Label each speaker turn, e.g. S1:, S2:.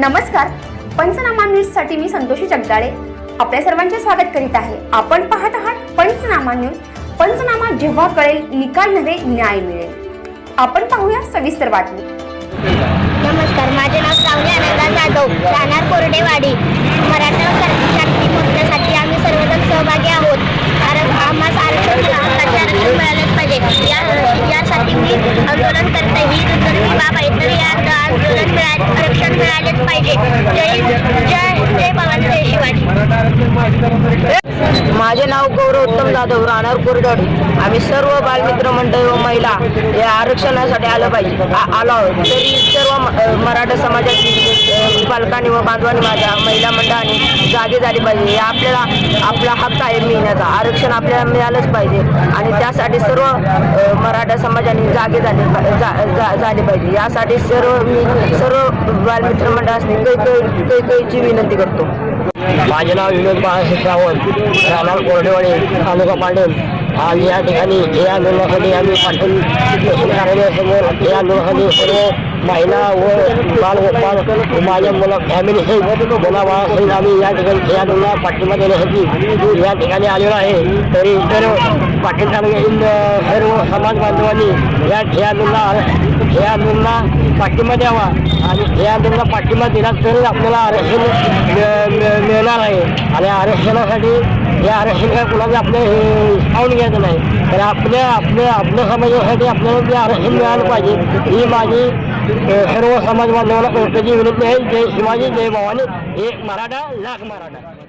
S1: नमस्कार. पंचनामा न्यूजसाठी मी संतोषी जगदाळे. आपल्या सर्वांचे स्वागत करीत आहे. आपण पाहत आहात पंचनामा न्यूज. पंचनामा जेव्हा कळेल निकाल नव्हे न्याय मिळेल. आपण पाहूया सविस्तर बातमी.
S2: नमस्कार माझे नाव सावली आनंदा जाधव राहणार कोरडेवाडी मराठा क्रांती मोर्चासाठी आम्ही सर्वजण सहभागी आहोत कारण आम्हाला आरक्षण हक्काचे आरक्षण मिळालेच पाहिजे या यासाठी मी आंदोलन करते ही दुर्दैवी बाब आहे तर या आंदोलन मिळाले आरक्षण पाहिजे. जय जय जय भवानी जय शिवाजी.
S3: माझे नाव गौरव उत्तम जाधव राहणार कोरडवाडी. आम्ही सर्व बालमित्र मंडळ व महिला या आरक्षणासाठी आलं पाहिजे. आलो आहोत. तरी सर्व मराठा समाजाची पालकांनी व बांधवांनी माझ्या महिला मंडळाने जागे झाली पाहिजे. हे आपल्याला आपला हक्क आहे मिळण्याचा आरक्षण आपल्याला मिळालंच पाहिजे. आणि त्यासाठी सर्व मराठा समाजाने जागे झाले जा- जा- झाले पाहिजे. यासाठी सर्व मी सर्व बालमित्र मंडळाने कै कै कैची विनंती करतो.
S4: माझे नाव विनोद बाळासाहेब सावंत राहणार कोरडेवाडी तालुका पांडेल आज या ठिकाणी हे आंदोलनासाठी आम्ही पाटील तहसील कार्यालयासमोर हे आंदोलनासाठी सर्व महिला व बालगोपाल माझ्या मुला फॅमिली सहित मुला बाळासहित आम्ही या ठिकाणी हे आंदोलनाला पाठिंबा देण्यासाठी या ठिकाणी आलेलो आहे. तरी इतर पाटील तालुक्यातील सर्व समाज बांधवांनी या या आंदोलना या आंदोलना पाठिंबा द्यावा आणि या आंदोलनाला पाठिंबा दिला तरच आपल्याला आरक्षण मिळ- मिळणार आहे. आणि आरक्षणासाठी या आरक्षण काय कुणाला आपल्या पाहून घ्यायचं नाही. तर आपल्या आपल्या आपल्या समाजासाठी आपल्याला ते आरक्षण मिळालं पाहिजे. ही माझी सर्व समाज बांधवांना कोर्टाची विनंती आहे. जय शिवाजी जय भवानी. एक मराठा लाख मराठा.